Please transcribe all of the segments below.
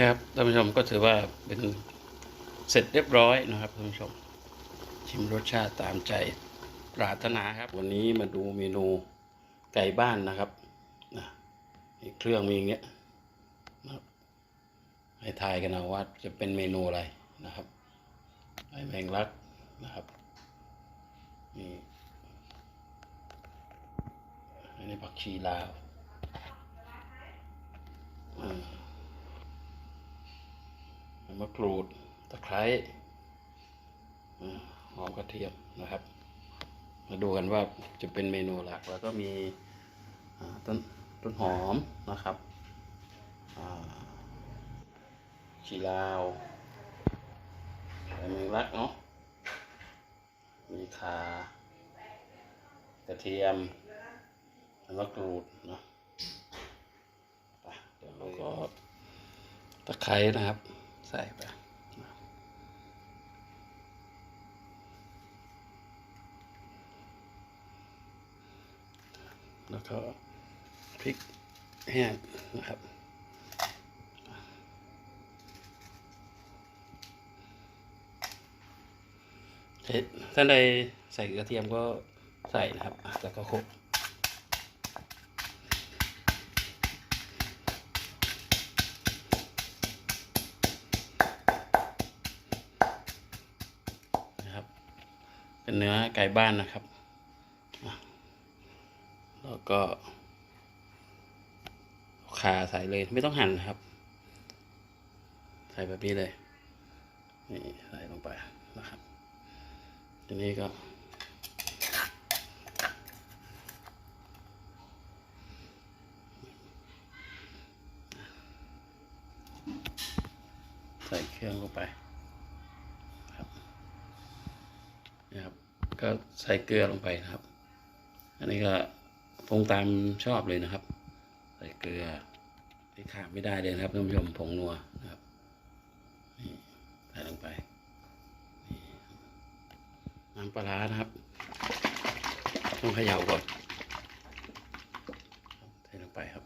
นี่ครับท่านผู้ชมก็ถือว่าเป็นเสร็จเรียบร้อยนะครับท่านผู้ชม ชิมรสชาติตามใจปรารถนาครับ วันนี้มาดูเมนูไก่บ้านนะครับนะเครื่องมีอย่างเงี้ยนะครับให้ทายกันเอาว่าจะเป็นเมนูอะไรนะครับไอแมงลักนะครับนี่อันนี้ผักชีลาวอ่า มะกรูดตะไคร้หอมกระเทียมนะครับ มาดูกันว่าจะเป็นเมนูหลักแล้วก็มีต้นต้นหอมนะครับอ่าชีลาวใส่แมงลักเนาะมีขากระเทียมแล้วมะกรูดเนาะเดี๋ยวเราก็ตะไคร้นะครับ ใส่ไปแล้วก็พริกแห้งนะครับเอ๊ะท่านใดใส่กระเทียมก็ใส่นะครับ แล้วก็คลุก เป็นเนื้อไก่บ้านนะครับ แล้วก็ขาใส่เลยไม่ต้องหั่นนะครับ ใส่แบบนี้เลย นี่ใส่ลงไปนะครับ ทีนี้ก็ ใส่เครื่องลงไปครับ นะครับ ก็ใส่เกลือลงไปนะครับ อันนี้ก็ปรุงตามชอบเลยนะครับ ใส่เกลือที่ขาดไม่ได้เลยนะครับท่านผู้ชมผงนัวนะครับนี่ใส่ลงไปน้ำปลาร้านะครับ ต้องเขย่าก่อนใส่ลงไปครับ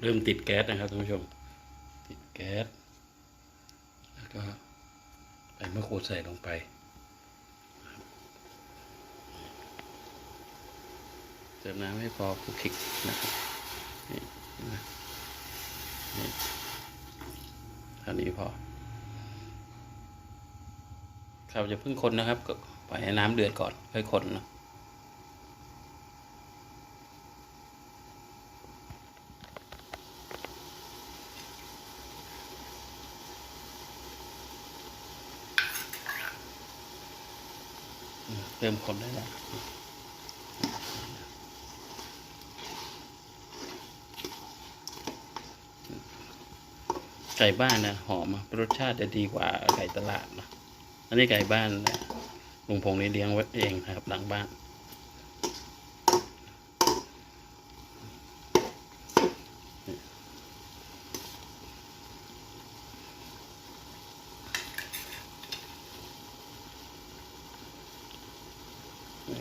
เริ่มติดแก๊สนะครับท่านผู้ชม ติดแก๊ส แล้วก็ใบ มะกรูดใส่ลงไป เติมน้ำให้พอคลุกคลิกนะครับนี่นะนี่เท่านี้พอครับจะเพิ่งคนนะครับก็ปล่อยให้น้ำเดือดก่อนค่อยคนนะ เติมคนได้แล้วไก่บ้านนะหอมอะรสชาติจะดีกว่าไก่ตลาดนะอันนี้ไก่บ้านนะลุงพงษ์นี่เลี้ยงไว้เองนะครับหลังบ้าน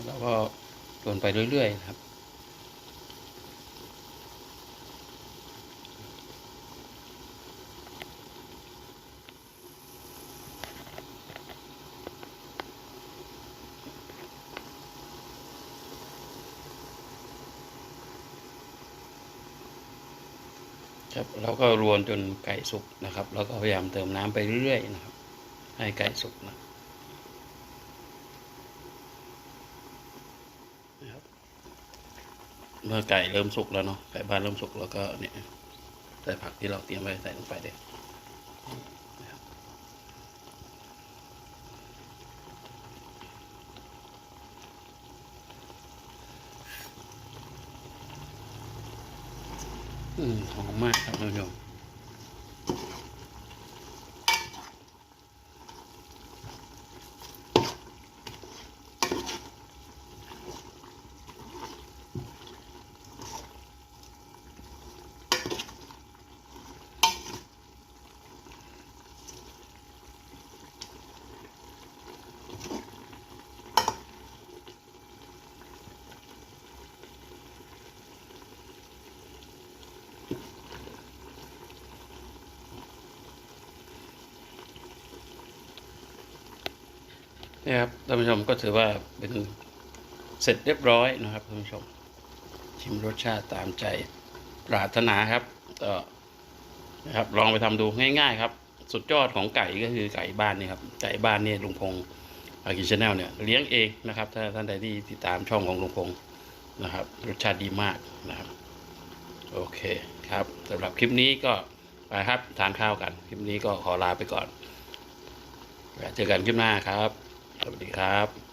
แล้วก็โยนไปเรื่อยๆครับ ครับเราก็รวนจนไก่สุกนะครับ แล้วก็พยายามเติมน้ำไปเรื่อยๆนะครับ ให้ไก่สุกนะนะครับ เมื่อไก่เริ่มสุกแล้วเนาะไก่บ้านเริ่มสุกแล้วก็เนี่ยใส่ผักที่เราเตรียมไว้ใส่ลงไปเด็ดอืมหอมมากครับท่านผู้ชม นี่ครับท่านผู้ชมก็ถือว่าเป็นเสร็จเรียบร้อยนะครับท่านผู้ชม ชิมรสชาติตามใจปรารถนาครับก็นะครับลองไปทำดูง่าย ๆ ครับ สุดยอดของไก่ก็คือไก่บ้านนี่ครับไก่บ้านเนี่ยลุงพงศ์อากินชาแนลเนี่ยเลี้ยงเองนะครับ ถ้าท่านใดที่ติดตามช่องของลุงพงศ์นะครับรสชาติดีมากนะครับ โอเคครับสำหรับคลิปนี้ก็ไปครับทานข้าวกัน คลิปนี้ก็ขอลาไปก่อนเจอกันคลิปหน้าครับ สวัสดีครับ